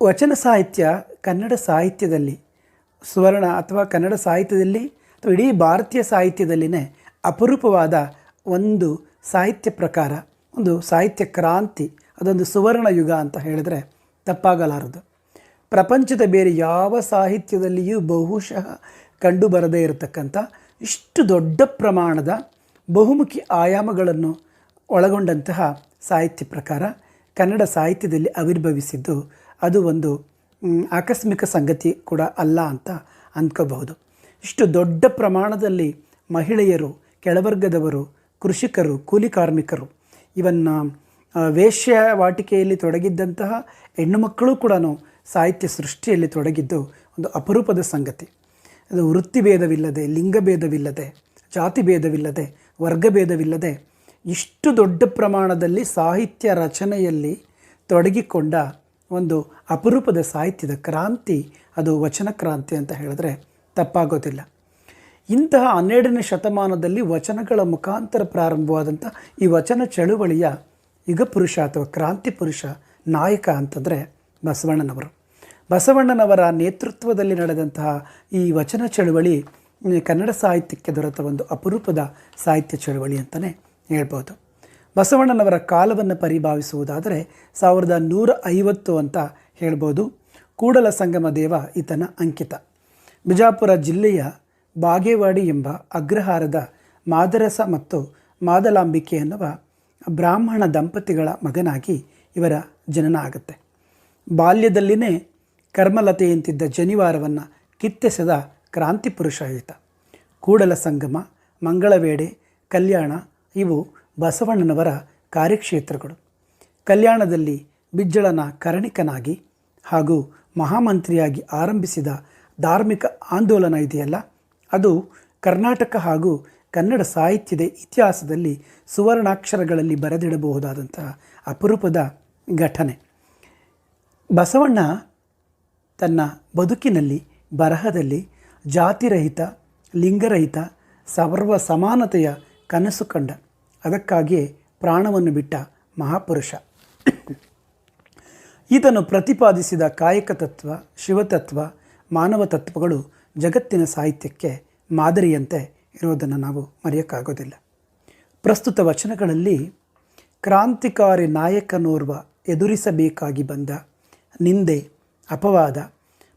ವಚನ ಸಾಹಿತ್ಯ ಕನ್ನಡ ಸಾಹಿತ್ಯದಲ್ಲಿ, ಸುವರ್ಣ ಅಥವಾ ಕನ್ನಡ ಸಾಹಿತ್ಯದಲ್ಲಿ ಅಥವಾ ಇಡೀ ಭಾರತೀಯ ಸಾಹಿತ್ಯದಲ್ಲಿನೇ ಅಪರೂಪವಾದ ಒಂದು ಸಾಹಿತ್ಯ ಪ್ರಕಾರ, ಒಂದು ಸಾಹಿತ್ಯ ಕ್ರಾಂತಿ, ಅದೊಂದು ಸುವರ್ಣ ಯುಗ ಅಂತ ಹೇಳಿದರೆ ತಪ್ಪಾಗಲಾರದು. ಪ್ರಪಂಚದ ಬೇರೆ ಯಾವ ಸಾಹಿತ್ಯದಲ್ಲಿಯೂ ಬಹುಶಃ ಕಂಡುಬರದೇ ಇರತಕ್ಕಂಥ ಇಷ್ಟು ದೊಡ್ಡ ಪ್ರಮಾಣದ ಬಹುಮುಖಿ ಆಯಾಮಗಳನ್ನು ಒಳಗೊಂಡಂತಹ ಸಾಹಿತ್ಯ ಪ್ರಕಾರ ಕನ್ನಡ ಸಾಹಿತ್ಯದಲ್ಲಿ ಆವಿರ್ಭವಿಸಿದ್ದು ಅದು ಒಂದು ಆಕಸ್ಮಿಕ ಸಂಗತಿ ಕೂಡ ಅಲ್ಲ ಅಂತ ಅಂದ್ಕೋಬಹುದು. ಇಷ್ಟು ದೊಡ್ಡ ಪ್ರಮಾಣದಲ್ಲಿ ಮಹಿಳೆಯರು, ಕೆಳವರ್ಗದವರು, ಕೃಷಿಕರು, ಕೂಲಿ ಕಾರ್ಮಿಕರು ಇವನ್ನ ವೇಶ್ಯವಾಟಿಕೆಯಲ್ಲಿ ತೊಡಗಿದ್ದಂತಹ ಹೆಣ್ಣು ಮಕ್ಕಳು ಕೂಡ ಸಾಹಿತ್ಯ ಸೃಷ್ಟಿಯಲ್ಲಿ ತೊಡಗಿದ್ದು ಒಂದು ಅಪರೂಪದ ಸಂಗತಿ. ಅದು ವೃತ್ತಿ ಭೇದವಿಲ್ಲದೆ ಲಿಂಗ ಭೇದವಿಲ್ಲದೆ ಜಾತಿ ಭೇದವಿಲ್ಲದೆ ವರ್ಗ ಭೇದವಿಲ್ಲದೆ ಇಷ್ಟು ದೊಡ್ಡ ಪ್ರಮಾಣದಲ್ಲಿ ಸಾಹಿತ್ಯ ರಚನೆಯಲ್ಲಿ ತೊಡಗಿಕೊಂಡ ಒಂದು ಅಪರೂಪದ ಸಾಹಿತ್ಯದ ಕ್ರಾಂತಿ, ಅದು ವಚನ ಕ್ರಾಂತಿ ಅಂತ ಹೇಳಿದ್ರೆ ತಪ್ಪಾಗೋದಿಲ್ಲ. ಇಂತಹ ಹನ್ನೆರಡನೇ ಶತಮಾನದಲ್ಲಿ ವಚನಗಳ ಮುಖಾಂತರ ಪ್ರಾರಂಭವಾದಂಥ ಈ ವಚನ ಚಳುವಳಿಯ ಯುಗ ಪುರುಷ ಅಥವಾ ಕ್ರಾಂತಿ ಪುರುಷ ನಾಯಕ ಅಂತಂದರೆ ಬಸವಣ್ಣನವರು. ಬಸವಣ್ಣನವರ ನೇತೃತ್ವದಲ್ಲಿ ನಡೆದಂತಹ ಈ ವಚನ ಚಳುವಳಿ ಕನ್ನಡ ಸಾಹಿತ್ಯಕ್ಕೆ ದೊರೆತ ಒಂದು ಅಪರೂಪದ ಸಾಹಿತ್ಯ ಚಳುವಳಿ ಅಂತಲೇ ಹೇಳ್ಬೋದು. ಬಸವಣ್ಣನವರ ಕಾಲವನ್ನು ಪರಿಭಾವಿಸುವುದಾದರೆ ಸಾವಿರದ ನೂರ ಐವತ್ತು ಅಂತ ಹೇಳ್ಬೋದು. ಕೂಡಲ ಸಂಗಮ ದೇವ ಈತನ ಅಂಕಿತ. ಬಿಜಾಪುರ ಜಿಲ್ಲೆಯ ಬಾಗೇವಾಡಿ ಎಂಬ ಅಗ್ರಹಾರದ ಮಾದರಸ ಮತ್ತು ಮಾದಲಾಂಬಿಕೆ ಎನ್ನುವ ಬ್ರಾಹ್ಮಣ ದಂಪತಿಗಳ ಮಗನಾಗಿ ಇವರ ಜನನ ಆಗುತ್ತೆ. ಬಾಲ್ಯದಲ್ಲಿನೇ ಕರ್ಮಲತೆಯಂತಿದ್ದ ಜನಿವಾರವನ್ನು ಕಿತ್ತೆಸೆದ ಕ್ರಾಂತಿ ಪುರುಷ ಈತ. ಕೂಡಲ ಸಂಗಮ, ಮಂಗಳವೇಡೆ, ಕಲ್ಯಾಣ ಇವು ಬಸವಣ್ಣನವರ ಕಾರ್ಯಕ್ಷೇತ್ರಗಳು. ಕಲ್ಯಾಣದಲ್ಲಿ ಬಿಜ್ಜಳನ ಕರಣಿಕನಾಗಿ ಹಾಗೂ ಮಹಾಮಂತ್ರಿಯಾಗಿ ಆರಂಭಿಸಿದ ಧಾರ್ಮಿಕ ಆಂದೋಲನ ಇದೆಯಲ್ಲ, ಅದು ಕರ್ನಾಟಕ ಹಾಗೂ ಕನ್ನಡ ಸಾಹಿತ್ಯದ ಇತಿಹಾಸದಲ್ಲಿ ಸುವರ್ಣಾಕ್ಷರಗಳಲ್ಲಿ ಬರೆದಿಡಬಹುದಾದಂತಹ ಅಪರೂಪದ ಘಟನೆ. ಬಸವಣ್ಣ ತನ್ನ ಬದುಕಿನಲ್ಲಿ ಬರಹದಲ್ಲಿ ಜಾತಿರಹಿತ, ಲಿಂಗರಹಿತ ಸರ್ವ ಸಮಾನತೆಯ ಕನಸು ಕಂಡ. ಅದಕ್ಕಾಗಿಯೇ ಪ್ರಾಣವನ್ನು ಬಿಟ್ಟ ಮಹಾಪುರುಷ. ಈತನು ಪ್ರತಿಪಾದಿಸಿದ ಕಾಯಕ ತತ್ವ, ಶಿವತತ್ವ, ಮಾನವ ತತ್ವಗಳು ಜಗತ್ತಿನ ಸಾಹಿತ್ಯಕ್ಕೆ ಮಾದರಿಯಂತೆ ಇರೋದನ್ನು ನಾವು ಮರೆಯೋಕ್ಕಾಗೋದಿಲ್ಲ. ಪ್ರಸ್ತುತ ವಚನಗಳಲ್ಲಿ ಕ್ರಾಂತಿಕಾರಿ ನಾಯಕನೋರ್ವ ಎದುರಿಸಬೇಕಾಗಿ ಬಂದ ನಿಂದೆ, ಅಪವಾದ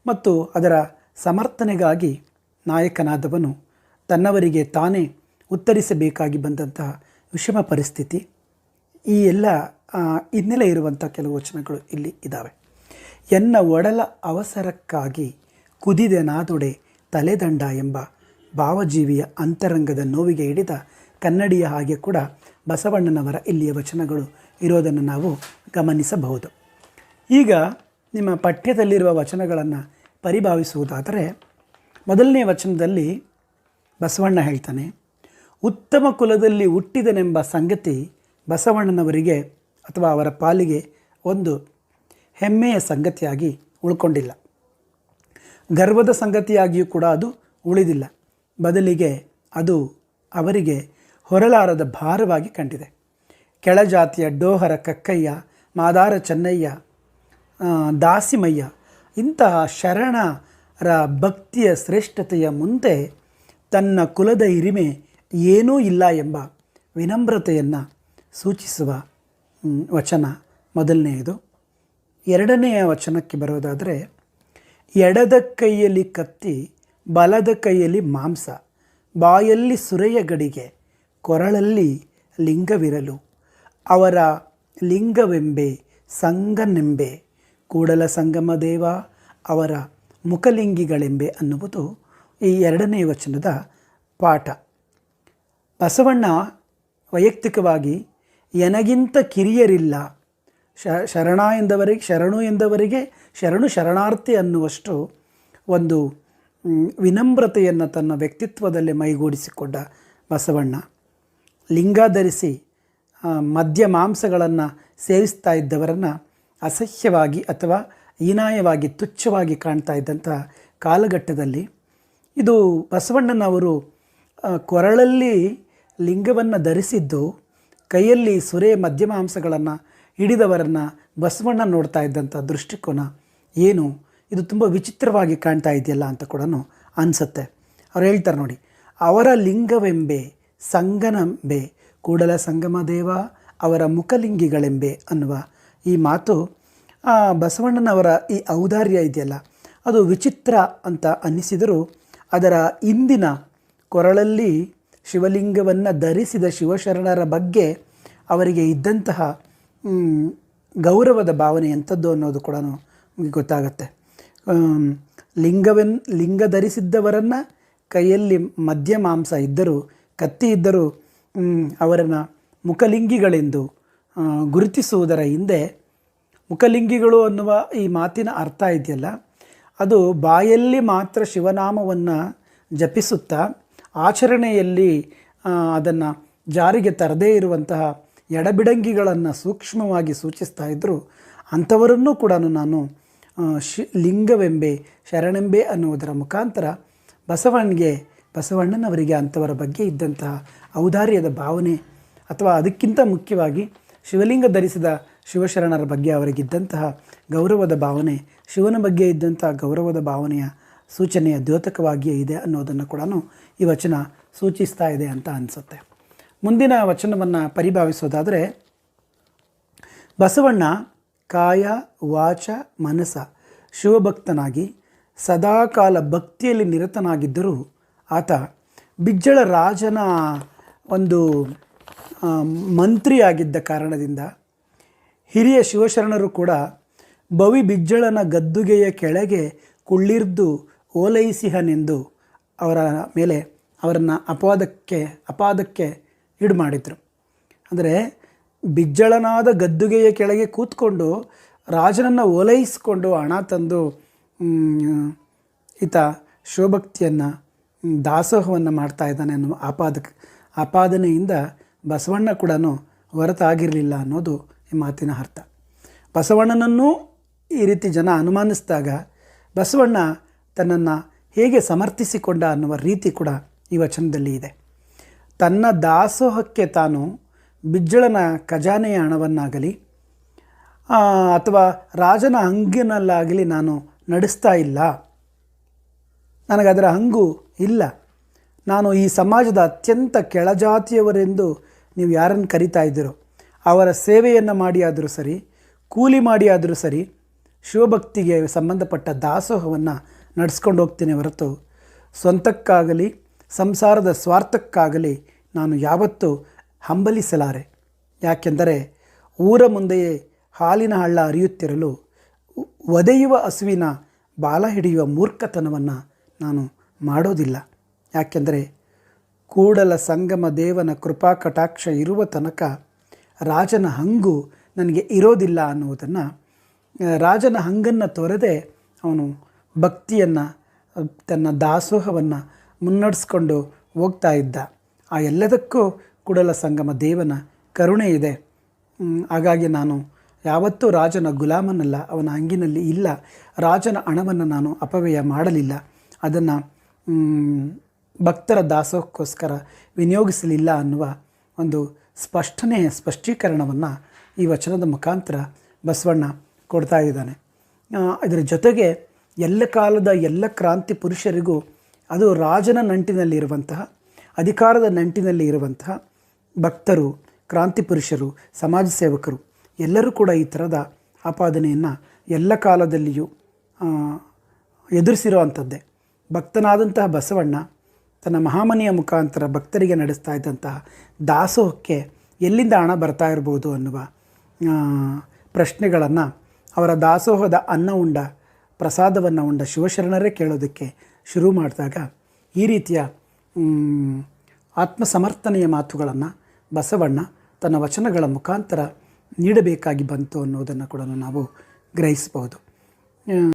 ಮತ್ತು ಅದರ ಸಮರ್ಥನೆಗಾಗಿ ನಾಯಕನಾದವನು ತನ್ನವರಿಗೆ ತಾನೇ ಉತ್ತರಿಸಬೇಕಾಗಿ ಬಂದಂತಹ ವಿಷಮ ಪರಿಸ್ಥಿತಿ ಈ ಎಲ್ಲ ಹಿನ್ನೆಲೆ ಇರುವಂಥ ಕೆಲವು ವಚನಗಳು ಇಲ್ಲಿ ಇದ್ದಾವೆ ಎನ್ನ ಒಡಲ ಅವಸರಕ್ಕಾಗಿ ಕುದಿದೆ ನಾದೊಡೆ ತಲೆದಂಡ ಎಂಬ ಭಾವಜೀವಿಯ ಅಂತರಂಗದ ನೋವಿಗೆ ಹಿಡಿದ ಕನ್ನಡಿಯ ಹಾಗೆ ಕೂಡ ಬಸವಣ್ಣನವರ ಇಲ್ಲಿಯ ವಚನಗಳು ಇರೋದನ್ನು ನಾವು ಗಮನಿಸಬಹುದು. ಈಗ ನಿಮ್ಮ ಪಠ್ಯದಲ್ಲಿರುವ ವಚನಗಳನ್ನು ಪರಿಭಾವಿಸುವುದಾದರೆ, ಮೊದಲನೇ ವಚನದಲ್ಲಿ ಬಸವಣ್ಣ ಹೇಳ್ತಾನೆ ಉತ್ತಮ ಕುಲದಲ್ಲಿ ಹುಟ್ಟಿದನೆಂಬ ಸಂಗತಿ ಬಸವಣ್ಣನವರಿಗೆ ಅಥವಾ ಅವರ ಪಾಲಿಗೆ ಒಂದು ಹೆಮ್ಮೆಯ ಸಂಗತಿಯಾಗಿ ಉಳ್ಕೊಂಡಿಲ್ಲ. ಗರ್ವದ ಸಂಗತಿಯಾಗಿಯೂ ಕೂಡ ಅದು ಉಳಿದಿಲ್ಲ. ಬದಲಿಗೆ ಅದು ಅವರಿಗೆ ಹೊರಲಾರದ ಭಾರವಾಗಿ ಕಂಡಿದೆ. ಕೆಳಜಾತಿಯ ಡೋಹರ ಕಕ್ಕಯ್ಯ, ಮಾದಾರ ಚೆನ್ನಯ್ಯ ದಾಸಿಮಯ್ಯ ಇಂತಹ ಶರಣರ ಭಕ್ತಿಯ ಶ್ರೇಷ್ಠತೆಯ ಮುಂದೆ ತನ್ನ ಕುಲದ ಹಿರಿಮೆ ಏನೂ ಇಲ್ಲ ಎಂಬ ವಿನಮ್ರತೆಯನ್ನು ಸೂಚಿಸುವ ವಚನ ಮೊದಲನೆಯದು. ಎರಡನೆಯ ವಚನಕ್ಕೆ ಬರೋದಾದರೆ, ಎಡದ ಕೈಯಲ್ಲಿ ಕತ್ತಿ, ಬಲದ ಕೈಯಲ್ಲಿ ಮಾಂಸ, ಬಾಯಲ್ಲಿ ಸುರೆಯ ಗಡಿಗೆ, ಕೊರಳಲ್ಲಿ ಲಿಂಗವಿರಲು, ಅವರ ಲಿಂಗವೆಂಬೆ, ಸಂಗನೆಂಬೆ, ಕೂಡಲ ಸಂಗಮ ದೇವ, ಅವರ ಮುಖಲಿಂಗಿಗಳೆಂಬೆ ಅನ್ನುವುದು ಈ ಎರಡನೇ ವಚನದ ಪಾಠ. ಬಸವಣ್ಣ ವೈಯಕ್ತಿಕವಾಗಿ ಎನಗಿಂತ ಕಿರಿಯರಿಲ್ಲ. ಶರಣ ಎಂದವರಿಗೆ, ಶರಣು ಎಂದವರಿಗೆ, ಶರಣು ಶರಣಾರ್ಥಿ ಅನ್ನುವಷ್ಟು ಒಂದು ವಿನಮ್ರತೆಯನ್ನು ತನ್ನ ವ್ಯಕ್ತಿತ್ವದಲ್ಲಿ ಮೈಗೂಡಿಸಿಕೊಂಡ ಬಸವಣ್ಣ. ಲಿಂಗ ಧರಿಸಿ ಮದ್ಯ ಮಾಂಸಗಳನ್ನು ಸೇವಿಸ್ತಾ ಇದ್ದವರನ್ನು ಅಸಹ್ಯವಾಗಿ ಅಥವಾ ಹೀನಾಯವಾಗಿ, ತುಚ್ಛವಾಗಿ ಕಾಣ್ತಾ ಇದ್ದಂಥ ಕಾಲಘಟ್ಟದಲ್ಲಿ ಇದು ಬಸವಣ್ಣನವರು ಕೊರಳಲ್ಲಿ ಲಿಂಗವನ್ನು ಧರಿಸಿದ್ದು ಕೈಯಲ್ಲಿ ಸುರೆ ಮಧ್ಯಮಾಂಸಗಳನ್ನು ಹಿಡಿದವರನ್ನು ಬಸವಣ್ಣ ನೋಡ್ತಾ ಇದ್ದಂಥ ದೃಷ್ಟಿಕೋನ ಏನು? ಇದು ತುಂಬ ವಿಚಿತ್ರವಾಗಿ ಕಾಣ್ತಾ ಇದೆಯಲ್ಲ ಅಂತ ಕೂಡ ಅನಿಸುತ್ತೆ. ಅವ್ರು ಹೇಳ್ತಾರೆ ನೋಡಿ, ಅವರ ಲಿಂಗವೆಂಬೆ ಸಂಗನಂಬೆ, ಕೂಡಲ ಸಂಗಮ ದೇವ, ಅವರ ಮುಖಲಿಂಗಿಗಳೆಂಬೆ ಅನ್ನುವ ಈ ಮಾತು ಬಸವಣ್ಣನವರ ಈ ಔದಾರ್ಯ ಇದೆಯಲ್ಲ, ಅದು ವಿಚಿತ್ರ ಅಂತ ಅನ್ನಿಸಿದರೂ ಅದರ ಇಂದಿನ ಕೊರಳಲ್ಲಿ ಶಿವಲಿಂಗವನ್ನು ಧರಿಸಿದ ಶಿವಶರಣರ ಬಗ್ಗೆ ಅವರಿಗೆ ಇದ್ದಂತಹ ಗೌರವದ ಭಾವನೆ ಎಂಥದ್ದು ಅನ್ನೋದು ಕೂಡ ನಮಗೆ ಗೊತ್ತಾಗತ್ತೆ. ಲಿಂಗವೆನ್, ಲಿಂಗ ಧರಿಸಿದ್ದವರನ್ನು ಕೈಯಲ್ಲಿ ಮದ್ಯ ಮಾಂಸ ಇದ್ದರೂ, ಕತ್ತಿ ಇದ್ದರೂ ಅವರನ್ನು ಮುಖಲಿಂಗಿಗಳೆಂದು ಗುರುತಿಸುವುದರ ಹಿಂದೆ ಮುಖಲಿಂಗಿಗಳು ಅನ್ನುವ ಈ ಮಾತಿನ ಅರ್ಥ ಇದೆಯಲ್ಲ? ಅದು ಬಾಯಲ್ಲಿ ಮಾತ್ರ ಶಿವನಾಮವನ್ನು ಜಪಿಸುತ್ತಾ ಆಚರಣೆಯಲ್ಲಿ ಅದನ್ನು ಜಾರಿಗೆ ತರದೇ ಇರುವಂತಹ ಎಡಬಿಡಂಗಿಗಳನ್ನು ಸೂಕ್ಷ್ಮವಾಗಿ ಸೂಚಿಸ್ತಾ ಇದ್ದರು ಅಂಥವರನ್ನೂ ಕೂಡ ನಾನು ಶಿ, ಲಿಂಗವೆಂಬೆ, ಶರಣೆಂಬೆ ಅನ್ನುವುದರ ಮುಖಾಂತರ ಬಸವಣ್ಣಿಗೆ, ಬಸವಣ್ಣನವರಿಗೆ ಅಂಥವರ ಬಗ್ಗೆ ಇದ್ದಂತಹ ಔದಾರ್ಯದ ಭಾವನೆ ಅಥವಾ ಅದಕ್ಕಿಂತ ಮುಖ್ಯವಾಗಿ ಶಿವಲಿಂಗ ಧರಿಸಿದ ಶಿವಶರಣರ ಬಗ್ಗೆ ಅವರಿಗಿದ್ದಂತಹ ಗೌರವದ ಭಾವನೆ, ಶಿವನ ಬಗ್ಗೆ ಇದ್ದಂತಹ ಗೌರವದ ಭಾವನೆಯ ಸೂಚನೆಯ ದ್ಯೋತಕವಾಗಿಯೇ ಇದೆ ಅನ್ನೋದನ್ನು ಕೂಡ ಈ ವಚನ ಸೂಚಿಸ್ತಾ ಇದೆ ಅಂತ ಅನಿಸುತ್ತೆ. ಮುಂದಿನ ವಚನವನ್ನು ಪರಿಭಾವಿಸೋದಾದರೆ, ಬಸವಣ್ಣ ಕಾಯ ವಾಚ ಮನಸ ಶಿವಭಕ್ತನಾಗಿ ಸದಾಕಾಲ ಭಕ್ತಿಯಲ್ಲಿ ನಿರತನಾಗಿದ್ದರೂ ಆತ ಬಿಜ್ಜಳ ರಾಜನ ಒಂದು ಮಂತ್ರಿಯಾಗಿದ್ದ ಕಾರಣದಿಂದ ಹಿರಿಯ ಶಿವಶರಣರು ಕೂಡ ಬವಿ ಬಿಜ್ಜಳನ ಗದ್ದುಗೆಯ ಕೆಳಗೆ ಕುಳ್ಳಿರ್ದು ಓಲೈಸಿಹನೆಂದು ಅವರ ಮೇಲೆ ಅವರನ್ನು ಅಪವಾದಕ್ಕೆ, ಅಪಾದಕ್ಕೆ ಈಡು ಮಾಡಿದರು ಅಂದರೆ ಬಿಜ್ಜಳನಾದ ಗದ್ದುಗೆಯ ಕೆಳಗೆ ಕೂತ್ಕೊಂಡು ರಾಜನನ್ನು ಓಲೈಸಿಕೊಂಡು ಹಣ ತಂದು ಈತ ಶಿವಭಕ್ತಿಯನ್ನು ದಾಸೋಹವನ್ನು ಮಾಡ್ತಾ ಇದ್ದಾನೆ ಅನ್ನುವ ಆಪಾದಕ, ಆಪಾದನೆಯಿಂದ ಬಸವಣ್ಣ ಕೂಡ ಹೊರತಾಗಿರಲಿಲ್ಲ ಅನ್ನೋದು ಈ ಮಾತಿನ ಅರ್ಥ. ಬಸವಣ್ಣನನ್ನೂ ಈ ರೀತಿ ಜನ ಅನುಮಾನಿಸಿದಾಗ ಬಸವಣ್ಣ ತನ್ನನ್ನು ಹೇಗೆ ಸಮರ್ಥಿಸಿಕೊಂಡ ಅನ್ನುವ ರೀತಿ ಕೂಡ ಈ ವಚನದಲ್ಲಿ ಇದೆ. ತನ್ನ ದಾಸೋಹಕ್ಕೆ ತಾನು ಬಿಜ್ಜಳನ ಖಜಾನೆಯ ಹಣವನ್ನಾಗಲಿ ಅಥವಾ ರಾಜನ ಹಂಗಿನಲ್ಲಾಗಲಿ ನಾನು ನಡೆಸ್ತಾ ಇಲ್ಲ. ನನಗದರ ಹಂಗು ಇಲ್ಲ. ನಾನು ಈ ಸಮಾಜದ ಅತ್ಯಂತ ಕೆಳಜಾತಿಯವರೆಂದು ನೀವು ಯಾರನ್ನು ಕರಿತಾ ಇದ್ದೀರೋ, ಅವರ ಸೇವೆಯನ್ನು ಮಾಡಿ ಆದರೂ ಸರಿ, ಕೂಲಿ ಮಾಡಿ ಆದರೂ ಸರಿ, ಶಿವಭಕ್ತಿಗೆ ಸಂಬಂಧಪಟ್ಟ ದಾಸೋಹವನ್ನು ನಡೆಸ್ಕೊಂಡು ಹೋಗ್ತೇನೆ ಹೊರತು ಸ್ವಂತಕ್ಕಾಗಲಿ, ಸಂಸಾರದ ಸ್ವಾರ್ಥಕ್ಕಾಗಲಿ ನಾನು ಯಾವತ್ತೂ ಹಂಬಲಿಸಲಾರೆ. ಯಾಕೆಂದರೆ ಊರ ಮುಂದೆಯೇ ಹಾಲಿನ ಹಳ್ಳ ಹರಿಯುತ್ತಿರಲು ಒದೆಯುವ ಹಸುವಿನ ಬಾಲ ಹಿಡಿಯುವ ಮೂರ್ಖತನವನ್ನು ನಾನು ಮಾಡೋದಿಲ್ಲ. ಯಾಕೆಂದರೆ ಕೂಡಲ ಸಂಗಮ ದೇವನ ಕೃಪಾ ಕಟಾಕ್ಷ ಇರುವ ತನಕ ರಾಜನ ಹಂಗು ನನಗೆ ಇರೋದಿಲ್ಲ ಅನ್ನುವುದನ್ನು, ರಾಜನ ಹಂಗನ್ನು ತೊರೆದೇ ಅವನು ಭಕ್ತಿಯನ್ನು, ತನ್ನ ದಾಸೋಹವನ್ನು ಮುನ್ನಡೆಸ್ಕೊಂಡು ಹೋಗ್ತಾ ಇದ್ದ. ಆ ಎಲ್ಲದಕ್ಕೂ ಕೂಡಲ ಸಂಗಮ ದೇವನ ಕರುಣೆ ಇದೆ. ಹಾಗಾಗಿ ನಾನು ಯಾವತ್ತೂ ರಾಜನ ಗುಲಾಮನಲ್ಲ, ಅವನ ಅಂಗಿನಲ್ಲಿ ಇಲ್ಲ. ರಾಜನ ಹಣವನ್ನು ನಾನು ಅಪವ್ಯಯ ಮಾಡಲಿಲ್ಲ. ಅದನ್ನು ಭಕ್ತರ ದಾಸೋಹಕ್ಕೋಸ್ಕರ ವಿನಿಯೋಗಿಸಲಿಲ್ಲ ಅನ್ನುವ ಒಂದು ಸ್ಪಷ್ಟನೆ, ಸ್ಪಷ್ಟೀಕರಣವನ್ನು ಈ ವಚನದ ಮುಖಾಂತರ ಬಸವಣ್ಣ ಕೊಡ್ತಾ ಇದ್ದಾನೆ. ಇದರ ಜೊತೆಗೆ ಎಲ್ಲ ಕಾಲದ ಎಲ್ಲ ಕ್ರಾಂತಿ ಪುರುಷರಿಗೂ ಅದು ರಾಜನ ನಂಟಿನಲ್ಲಿರುವಂತಹ ಅಧಿಕಾರದ ನಂಟಿನಲ್ಲಿ ಇರುವಂತಹ ಭಕ್ತರು, ಕ್ರಾಂತಿ ಪುರುಷರು, ಸಮಾಜ ಸೇವಕರು, ಎಲ್ಲರೂ ಕೂಡ ಈ ಥರದ ಆಪಾದನೆಯನ್ನು ಎಲ್ಲ ಕಾಲದಲ್ಲಿಯೂ ಎದುರಿಸಿರೋ ಎದುರಿಸಿರುವಂಥದ್ದೇ. ಭಕ್ತನಾದಂತಹ ಬಸವಣ್ಣ ತನ್ನ ಮಹಾಮನಿಯ ಮುಖಾಂತರ ಭಕ್ತರಿಗೆ ನಡೆಸ್ತಾ ಇದ್ದಂತಹ ದಾಸೋಹಕ್ಕೆ ಎಲ್ಲಿಂದ ಹಣ ಬರ್ತಾ ಇರ್ಬೋದು ಅನ್ನುವ ಪ್ರಶ್ನೆಗಳನ್ನು ಅವರ ದಾಸೋಹದ ಅನ್ನ ಉಂಡ ಪ್ರಸಾದವನ್ನು ಉಂಡ ಶಿವಶರಣರೇ ಕೇಳೋದಕ್ಕೆ ಶುರು ಮಾಡಿದಾಗ ಈ ರೀತಿಯ ಆತ್ಮಸಮರ್ಥನೆಯ ಮಾತುಗಳನ್ನು ಬಸವಣ್ಣ ತನ್ನ ವಚನಗಳ ಮುಖಾಂತರ ನೀಡಬೇಕಾಗಿ ಬಂತು ಅನ್ನೋದನ್ನು ಕೂಡ ನಾವು ಗ್ರಹಿಸಬಹುದು.